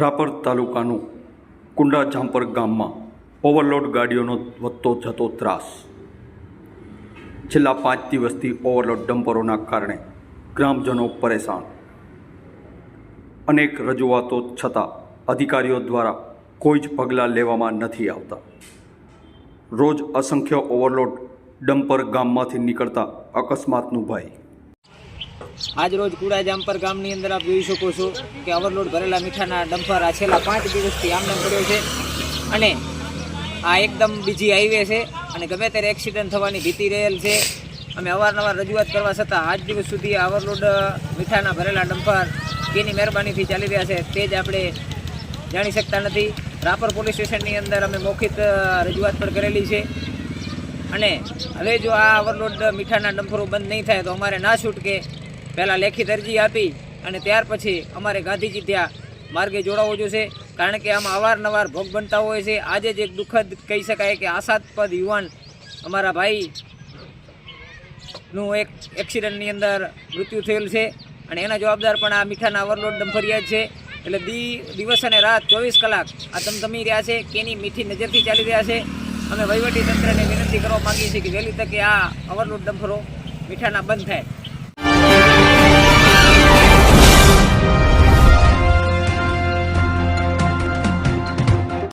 રાપર તાલુકાનું કુંડા જામપર ગામમાં ઓવરલોડ ગાડીઓનો વધતો જતો ત્રાસ. છેલ્લા પાંચ દિવસથી ઓવરલોડ ડમ્પરોના કારણે ગ્રામજનો પરેશાન. અનેક રજૂઆતો છતાં અધિકારીઓ દ્વારા કોઈ જ પગલાં લેવામાં નથી આવતા. રોજ અસંખ્ય ઓવરલોડ ડમ્પર ગામમાંથી નીકળતા અકસ્માતનું ભય આજ રોજ કુડા જામપર ગામની અંદર આપ જોઈ શકો છો કે ઓવરલોડ ભરેલા મીઠાના ડમ્પર આ છેલ્લા પાંચ દિવસથી આમને પડ્યો છે. અને આ એકદમ બીજી હાઈવે છે અને ગમે ત્યારે એક્સિડન્ટ થવાની ભીતિ રહેલ છે. અમે અવારનવાર રજૂઆત કરવા છતાં આજ દિવસ સુધી આ ઓવરલોડ મીઠાના ભરેલા ડમ્પર કેની મહેરબાનીથી ચાલી રહ્યા છે તે જ આપણે જાણી શકતા નથી. રાપર પોલીસ સ્ટેશનની અંદર અમે મૌખિક રજૂઆત પણ કરેલી છે. અને હવે જો આ ઓવરલોડ મીઠાના ડમ્પરો બંધ નહીં થાય તો અમારે ના છૂટકે પહેલાં લેખિત અરજી આપી અને ત્યાર પછી અમારે ગાંધીજી ત્યાં માર્ગે જોડાવવો જોશે. કારણ કે આમાં અવારનવાર ભોગ બનતા હોય છે. આજે જ એક દુઃખદ કહી શકાય કે આસાદપદ યુવાન અમારા ભાઈ નું એક એક્સિડન્ટની અંદર મૃત્યુ થયેલ છે અને એના જવાબદાર પણ આ મીઠાના ઓવરલોડ ડમ્ફરિયા જ છે. એટલે દી, દિવસ અને રાત ચોવીસ કલાક આ ધમધમી રહ્યા છે. કેની મીઠી નજરથી ચાલી રહ્યા છે? અમે વહીવટી તંત્રને વિનંતી કરવા માંગીએ છીએ કે વહેલી તકે આ ઓવરલોડ ડમ્ફરો મીઠાના બંધ થાય.